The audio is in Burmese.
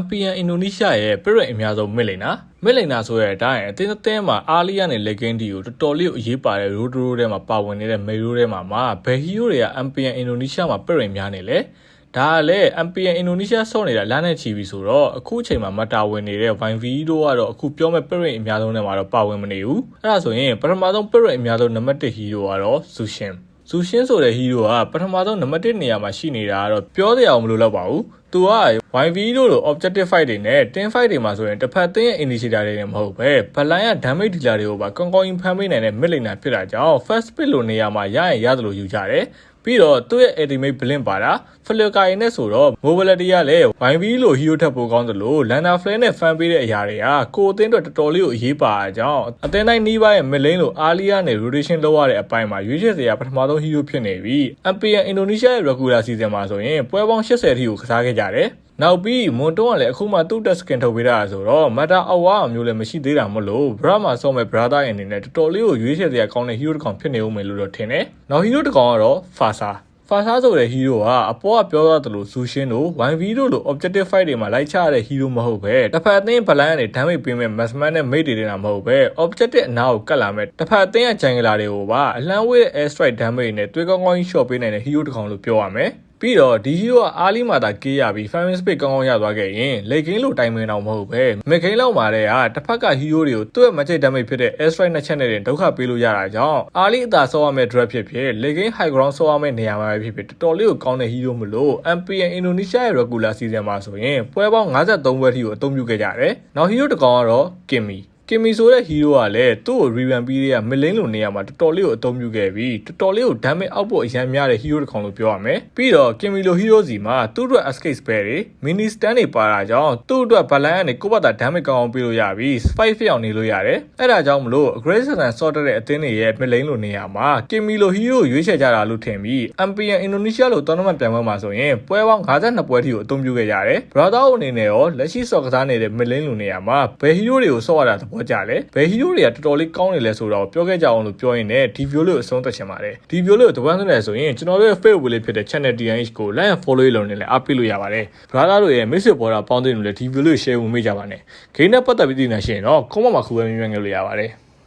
MPN အင်ဒိုနီးရှားရဲ့ပြည့်ရအများဆုံးမစ်လိန်နာမစ်လိန်နာဆိုတဲ့အတိုင်းအတင်းအတင်းမှာအာလီယာနဲ့လက်ကင်းဒီကိုတော်တော်လေးအရေးပါတဲ့ရိုးဒရိုးထဲမှာပါဝင်နေတဲ့မေရိုးထဲမှာမှာဘယ်ဟီယိုတွေက MPN အင်ဒိုနီးရှားမှာပြည့်ရများနေလဲဒါကလည်း MPN အင်ဒိုနီးရှားဆော့နေတာလမ်းနဲ့ချီပြီဆိုတော့အခုအချိန်မှာမတာဝင်နေတဲ့ Vine V တို့ကတော့အခုပြောမဲ့ပြည့်ရအများဆုံးထဲမှာတော့ပါဝင်မနေဘူးအဲ့ဒါဆိုရင်ပထမဆုံးပြည့်ရအများဆုံးနံပါတ်1ဟီရိုကတော့ Sushin ဇူရှင်းဆိုတဲ့ဟီးရိုကပထမဆုံးနံပါတ်1နေရာမှာရှိနေတာကတော့ပြောစရာမလိုတော့ပါဘူး။သူက YV တို့လို objective fight တွေနဲ့ team fight တွေမှာဆိုရင်တစ်ဖက်သင်းရဲ့ initiator တွေနဲ့မဟုတ်ပဲဗလိုင်းက damage dealer တွေကိုပါကောင်းကောင်းကြီးဖမ်းပေးနိုင်တဲ့ mid laner ဖြစ်တာကြောင့် first pick လိုနေရာမှာရရင်ရတယ်လို့ယူကြတယ်။ ပြီးတော့သူ့ရဲ့ ultimate blink ပါတာဖလကာရင်နဲ့ဆိုတော့ mobility ကလည်း YV လို hero ထက်ပိုကောင်းသလို lana flare နဲ့ fan ပေးတဲ့အရာတွေကကိုအသင်းအတွက်တော်တော်လေးကိုအရေးပါအကြောင်းအသင်းတိုင်းနီးပါးရဲ့ mid lane လို Alia နဲ့ rotation လုပ်ရတဲ့အပိုင်းမှာရွေးချယ်စရာပထမဆုံး hero ဖြစ်နေပြီး MPN Indonesia ရဲ့ regular season မှာဆိုရင်ပွဲပေါင်း80အထိကိုကစားခဲ့ကြတယ် နောက်ပြီးမွန်တွန်းကလည်းအခုမှသူ့တက်စကင်ထုတ်ပေးတာဆိုတော့မတာအဝါမျိုးလည်းမရှိသေးတာမလို့ဘရာမှာဆော့မဲ့ brother ရဲ့အနေနဲ့တော်တော်လေးကိုရွေးချယ်စရာကောင်းတဲ့ hero တစ်ကောင်ဖြစ်နေဦးမယ်လို့တော့ထင်တယ်။နောက် hero တစ်ကောင်ကတော့ Fasa ဖာရှားဆိုတဲ့ဟီးရိုကအပေါ်ကပြောရသလိုဇူရှင်းတို့ 1v တို့လို objective fight တွေမှာလိုက်ချရတဲ့ဟီးရိုမဟုတ်ပဲတစ်ဖက်အသင်းဗလန်ကနေ damage ပေးမဲ့ massman နဲ့ mate တွေနေတာမဟုတ်ပဲ objective အနားကိုကတ်လာမဲ့တစ်ဖက်အသင်းရဲ့ဂျန်ဂလာတွေကိုပါအလံဝေးတဲ့ air strike damage နဲ့တွေးကောင်းကောင်းကြီး shot ပေးနိုင်တဲ့ဟီးရိုတစ်ကောင်လို့ပြောရမယ် ပြီးတော့ဒီဟီရိုကအားလီမာတာကေးရပြီး fan space ကောင်းကောင်းရသွားခဲ့ရင်လေကင်းလိုတိုင်မင်တော့မဟုတ်ပဲမက်ကိန်းလောက်မှာတဲ့ကတစ်ဖက်ကဟီရိုတွေကိုသူ့ရဲ့ magic damage ဖြစ်တဲ့ air strike နှစ်ချက်နဲ့တင်ဒုက္ခပေးလို့ရတာကြောင့်အားလီအသာဆောရမယ့် drop ဖြစ်ဖြစ်လေကင်း high ground ဆောရမယ့်နေရာမှာပဲဖြစ်ဖြစ်တော်တော်လေးကိုကောင်းတဲ့ဟီရိုမလို့ MPN Indonesia ရဲ့ regular season မှာဆိုရင်ပွဲပေါင်း53ပွဲထိကိုအသုံးပြုခဲ့ကြတယ်။နောက်ဟီရိုတစ်ကောင်ကတော့ Kimmy ကင်မီဆိုတဲ့ဟီးရိုကလည်းသူ့ကို revamp ပြီးတဲ့ကမလင်းလိုနေရာမှာတော်တော်လေးကိုအသုံးပြုခဲ့ပြီးတော်တော်လေးကို damage output အရန်များတဲ့ဟီးရိုတစ်ကောင်လို့ပြောရမယ်ပြီးတော့ကင်မီလိုဟီးရိုစီမှာသူ့အတွက် escape spell တွေ mini stand တွေပါတာကြောင့်သူ့အတွက် balance ကနေကိုယ့်ဘက်သာ damage ကောင်းအောင်ပေးလို့ရပြီး spike ဖြစ်အောင်နေလို့ရတယ်အဲ့ဒါကြောင့်မလို့ aggressive and sort တဲ့အသင်းတွေရဲ့မလင်းလိုနေရာမှာကင်မီလိုဟီးရိုရွေးချယ်ကြတာလို့ထင်ပြီး MPN Indonesia လို tournament ပြိုင်ပွဲမှာဆိုရင်ပွဲပေါင်း52ပွဲထိကိုအသုံးပြုခဲ့ရတယ် brother အနေနဲ့ရောလက်ရှိစော်ကစားနေတဲ့မလင်းလိုနေရာမှာဘယ်ဟီးရိုတွေကိုစော့ရတာသဘောကျလဲဘယ်ဟီးရိုတွေကတော်တော်လေးကောင်းနေလဲဆိုတော့ပြောခဲ့ကြအောင်လို့ပြောရင်လည်းဒီ video လေးကိုအဆုံးသတ်ချင်ပါတယ်ဒီ video လေးကိုတပန်းဆုံးနေဆိုရင်ကျွန်တော်တို့ရဲ့ Facebook လေးဖြစ်တဲ့ channel TNH ကို like and follow လုပ်နေလဲအားပေးလို့ရပါတယ် brother တို့ရဲ့ message ပေါ်တာပေါင်းသိနေလဲဒီ video လေး share ဝင်မိကြပါနဲ့ game နဲ့ပတ်သက်ပြီးသိနေရှင်တော့ comment မှာခုပဲမြင်မြင်ငယ်လို့ရပါတယ်